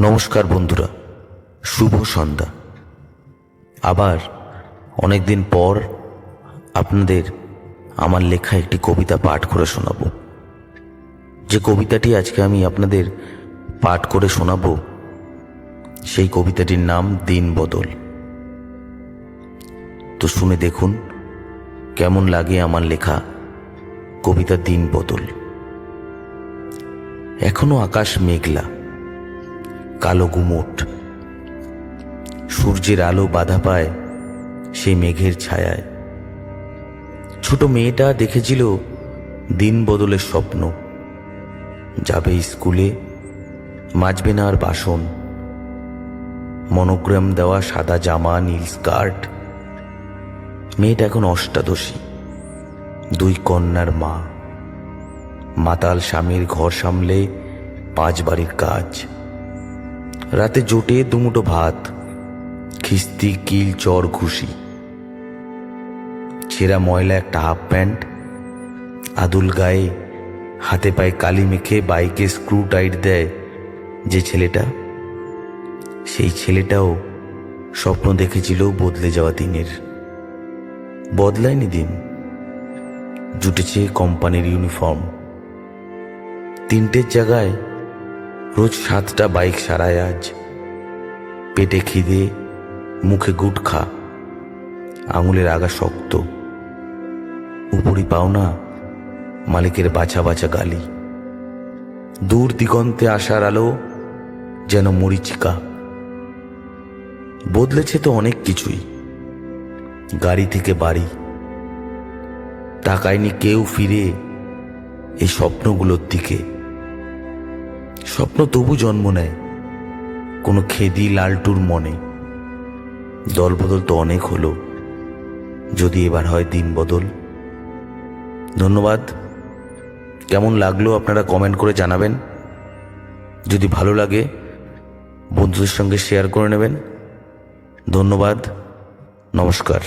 নমস্কার বন্ধুরা, শুভ সন্ধ্যা। আবার অনেক দিন পর আপনাদের আমার লেখা একটি কবিতা পাঠ করে শোনাব। যে কবিতাটি আজকে আমি আপনাদের পাঠ করে শোনাব, সেই কবিতাটির নাম দিন বদল। তো শুনে দেখুন কেমন লাগে আমার লেখা কবিতা দিন বদল। এখনও আকাশ মেঘলা কালো গুমোট। সূর্যের আলো বাধা পায় সেই মেঘের ছায়ায়। ছোট মেয়েটা দেখেছিল দিন বদলের স্বপ্ন। যাবে স্কুলে, মাজবে না আর বাসন। মনোগ্রাম দেওয়া সাদা জামা, নীল স্কার্ট। মেয়েটা এখন অষ্টাদশী। দুই কন্যার মা। মাতাল স্বামীর ঘর সামলে পাঁচ বাড়ির কাজ। রাতে জোটে দুমুটো ভাত, খিস্তি, কিল, চর, ঘুষি। ছেঁড়া ময়লা একটা হাফ প্যান্ট, আদুল গায়ে হাতে পায়ে কালি মেখে বাইকে স্ক্রু টাইট দেয় যে ছেলেটা। সেই ছেলেটাও স্বপ্ন দেখেছিল বদলে যাওয়া দিনের। বদলায়নি দিন। জুটেছে কোম্পানির ইউনিফর্ম। তিনটের জায়গায় রোজ সাতটা বাইক সারায় আজ। পেটে খিদে, মুখে গুটখা, আঙুলের আগা শক্ত। উপরি পাওনা, মালিকের বাছা বাছা গালি। দূর দিগন্তে আসার আলো যেন মরিচিকা। বদলেছে তো অনেক কিছুই, গাড়ি থেকে বাড়ি। তাকায়নি কেউ ফিরে এই স্বপ্নগুলোর দিকে। স্বপ্ন তবু জন্ম নেয়। কোনো খেদি লালটুর মনে। দল বদল তো অনেক হলো। যদি এবার হয় দিন বদল। ধন্যবাদ। কেমন লাগল আপনারা কমেন্ট করে জানাবেন। যদি ভালো লাগে, বন্ধুদের সঙ্গে শেয়ার করে নেবেন। ধন্যবাদ। নমস্কার।